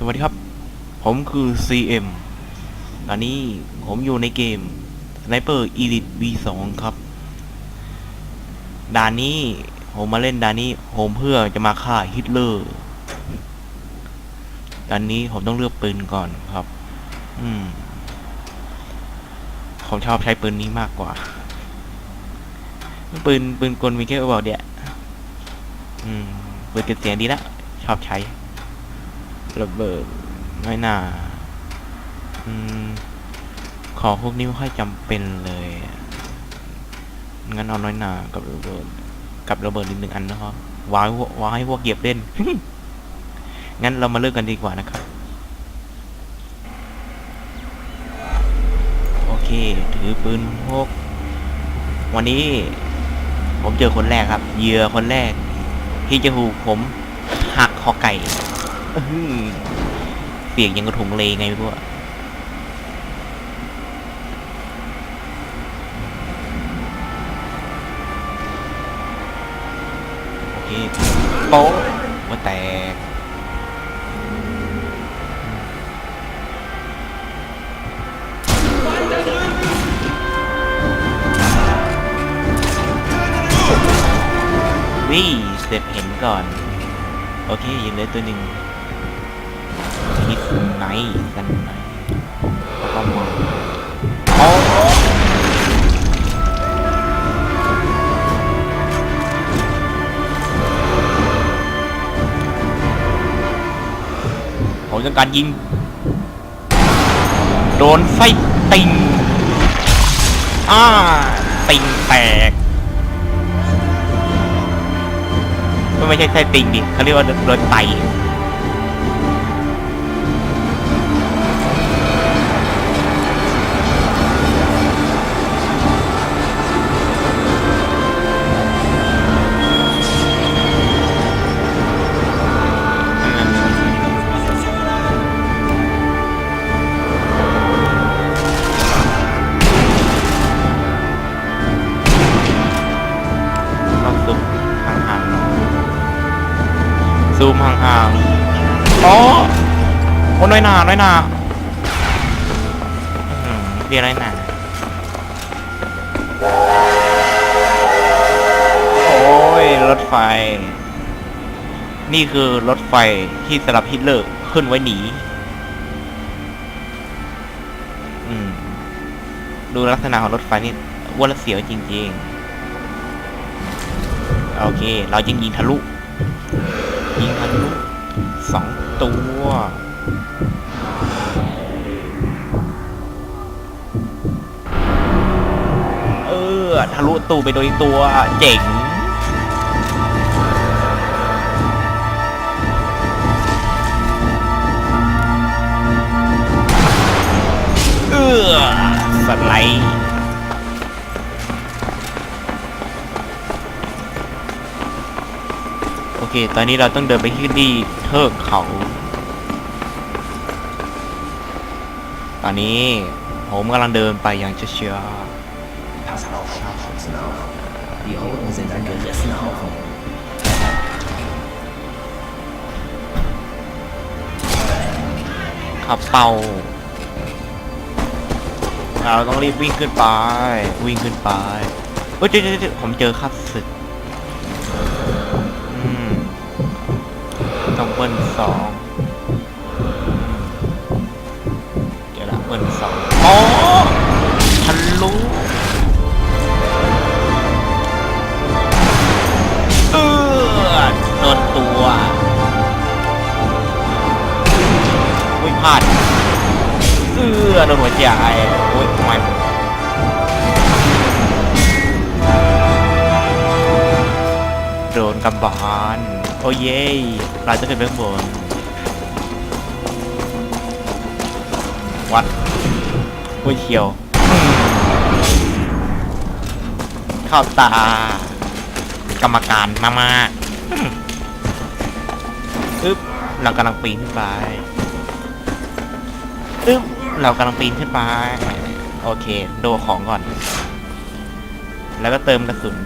สวัสดีครับ ผมคือ CM ตอนนี้ผมอยู่ในเกม Sniper Elite V2 ครับ ด่านนี้ผมมาเล่นด่านนี้ผมเพื่อจะมาฆ่าฮิตเลอร์ด่านนี้ผมต้องเลือกปืนก่อนครับ อืม ผมชอบใช้ปืนนี้มากกว่า ปืนปืนกลมีแค่บอกเดียอืมปืนเก็บเสียงดีละชอบใช้ ระเบิดน้อยหนาอของพวกนี้ไม่ค่อยจำเป็นเลย งั้นเอาน้อยหนากับระเบิด กับระเบิดอีกหนึ่งอันนะครับวางให้พวกวางให้พวกเหยียบเล่น งั้นเรามาเริ่มกันดีกว่านะครับ โอเค ถือปืนพก วันนี้ ผมเจอคนแรกครับ เหยื่อคนแรก ที่จะถูกผมหักคอไก่ เสียงยังกระถุงเลไงไม่รู้อะโอเคโป๊ะว่าแตกวิ่เสร็จเห็นก่อน โอเคยังเหลือตัวหนึ่ง ไหนกันไหนแล้วก็มองโอ้ผมต้องการยิง โดนไส้ติงอ่าติงแตกไม่ใช่ไส้ติงดิเขาเรียกว่าโดนไต ซูมห่างๆอ๋อโอ้น้อยหนาน้อยหนาเรียกอะไรหนาโอ้ย รถไฟ นี่คือรถไฟที่สำหรับฮิตเลอร์ขึ้นไว้หนีอืมดูลักษณะของรถไฟนี่วนละเสียวจริงๆ โอเค เราจึงยิงทะลุ ยิงทะลุสองตัวเออทะลุตูไปโดยตัวเจ๋งเออสไลด์ เค ตอนนี้เราต้องเดินไปที่ดีเทือกเขา ตอนนี้ผมกำลังเดินไปอย่างเชื่อ Pass auf, Scharfschützen auf. Die Roten sind ein gerissener Haufen. ๆขับเป่า เราต้องรีบวิ่งขึ้นไป วิ่งขึ้นไปเฮ้ยเดี๋ยวเดี๋ยวผมเจอคัดศึกอืม ต้องเบิ้ลสองเดี๋ยวละเบิ้ลสองอ๋อทะลุเออโดนตัวอุ้ยพลาดเออโดนหัวใจโอ้ยทำไมโดนกำบาล โอ้เย้เราจะขึ้นไปข้างบนวัดห้วยเขียว เข้าตา กรรมการมากๆอึ๊บเรากำลังปีนขึ้นไปอึ๊บเรากำลังปีนขึ้นไป โอเค โดของก่อน แล้วก็เติมกระสุน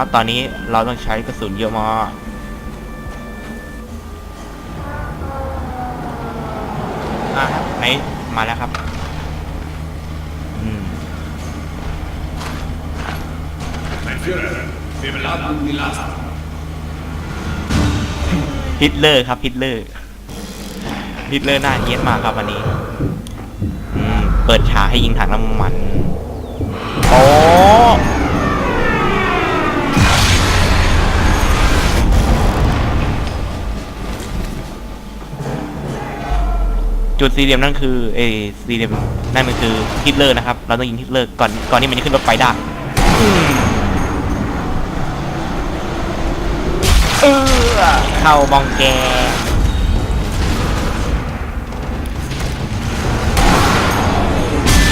ราะตอนนี้เราต้องใช้กระสุนเยอะมากไหนมาแล้วครับอืม Mein Führer, wir beladen die Last. ฮิตเลอร์ครับฮิตเลอร์ฮิตเลอร์หน้าเยียดมากครับวันนี้อืมเปิดฉากให้ยิงถังน้ำมันโอ้ จุดสี่เหลี่ยมนั่นคือเออสี่เหลี่ยมนั่นมันคือฮิตเลอร์นะครับ เราต้องยิงฮิตเลอร์ก่อนก่อนที่มันจะขึ้นรถไฟได้อืมเออเข้ามองแก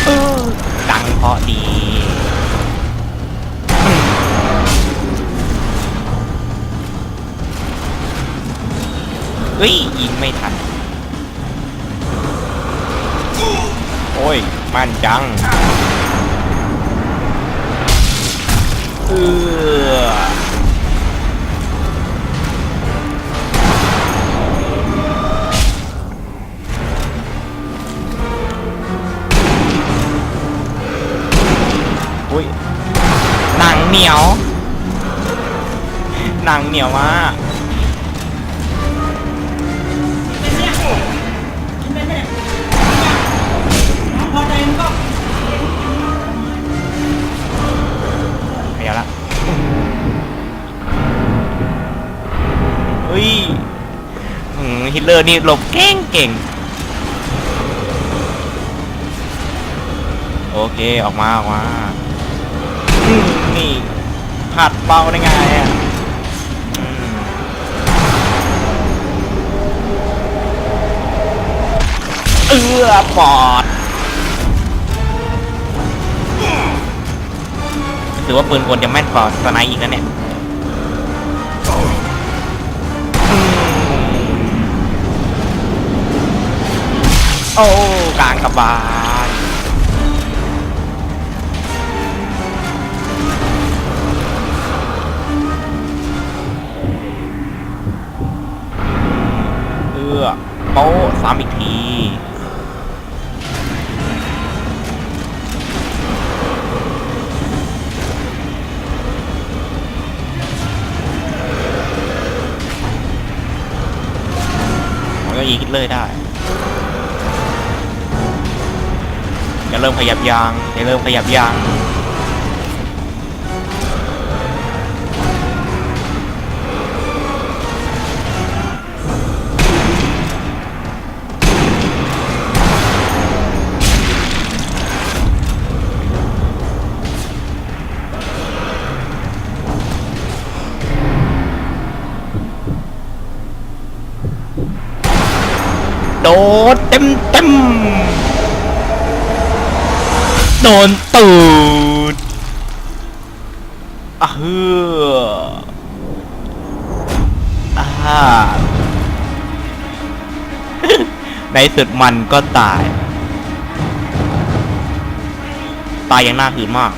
เออดังเพราะดีเฮ้ยยิงไม่ทัน อ้ย มันจังเอออุ้ยหนังเหนียว หนังเหนียวมาก ฮิตเลอร์นี่หลบเก่งเก่งโอเคออกมาออกมานี่หัดเบาได้ไงอะเอื้อปอดถือว่าปืนกลจะแม่นกว่าสไนอีกนะเนี่ย โอ้กลางกระบาลเอื้อโป๊ะซ้ำอีกทีมันก็ยิงเลอร์ได้ จะเริ่มขยับยางจะเริ่มขยับยางโดนเต็มเต็ม โดนตูดอะเฮืออ่าในสุดมันก็ตาย ตายอย่างน่าหืนมาก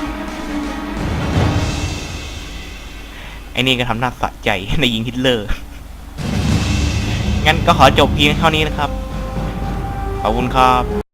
ไอ้นี่ก็ทำหน้าสะใจในยิงฮิตเลอร์ งั้นก็ขอจบเพียงเท่านี้นะครับ ขอบคุณครับ